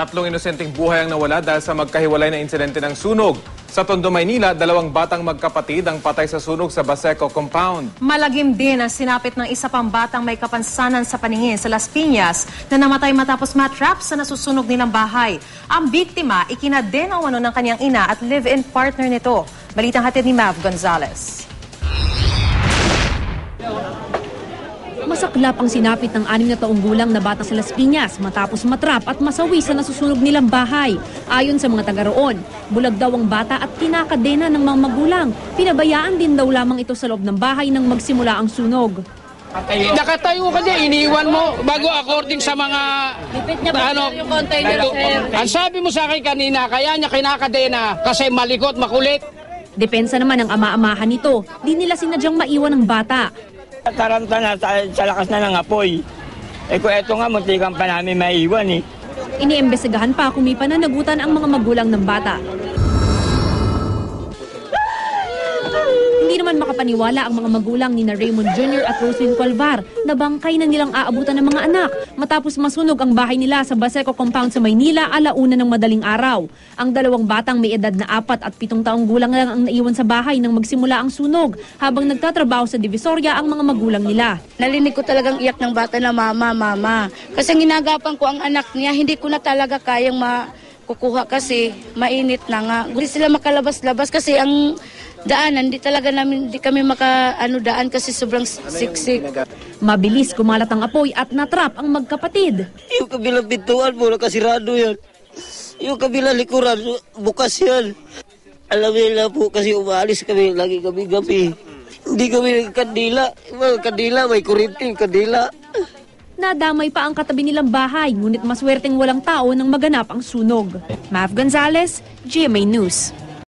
Tatlong inosenteng buhay ang nawala dahil sa magkahiwalay na insidente ng sunog. Sa Tondo, Maynila, dalawang batang magkapatid ang patay sa sunog sa Baseco compound. Malagim din ang sinapit ng isa pang batang may kapansanan sa paningin sa Las Piñas na namatay matapos matrap sa nasusunog nilang bahay. Ang biktima, ikinadenaw ano ng kanyang ina at live-in partner nito. Balitang hatid ni Mav Gonzalez. Masaklap ang sinapit ng anim na taong gulang na bata sa Las Piñas matapos matrap at masawi sa nasusunog nilang bahay. Ayon sa mga taga roon, bulag daw ang bata at kinakadena ng mga magulang. Pinabayaan din daw lamang ito sa loob ng bahay nang magsimula ang sunog. Nakatayo ka dyan, iniiwan mo bago according sa mga ano, yung container, Ang sabi mo sa akin kanina, kaya niya kinakadena kasi malikot, makulit. Depensa naman ng ama-amahan nito, di nila sinadyang maiwan ang bata. Taranta na sa, sa lakas na ng apoy. Eh kung eto nga, muntikan pa namin maiwan eh. Iniimbestigahan pa kung may pananagutan ang mga magulang ng bata. Hindi naman makapaniwala ang mga magulang ni na Raymond Jr. at Roslyn Colvar na bangkay na nilang aabutan ng mga anak matapos masunog ang bahay nila sa Baseco compound sa Maynila alauna ng madaling araw. Ang dalawang batang may edad na apat at pitong taong gulang lang ang naiwan sa bahay nang magsimula ang sunog habang nagtatrabaho sa Divisoria ang mga magulang nila. Nalinig ko talagang iyak ng bata na mama, mama. Kasi ginagapan ko ang anak niya, hindi ko na talaga kayang makukuha kasi mainit na nga. Hindi sila makalabas-labas kasi ang daanan, hindi talaga namin, hindi kami maka, ano, daan kasi sobrang siksik. Mabilis kumalat ang apoy at natrap ang magkapatid. Yung kabilang pintuan mo, nakasirado yan. Yung kabilang likuran, bukas yan. Alam nila po kasi umalis kami lagi gabi-gabi. Hindi kami kandila. Well, kandila, may kurinting kandila. Nadamay pa ang katabi nilang bahay, ngunit maswerteng walang tao nang maganap ang sunog. Mav Gonzalez, GMA News.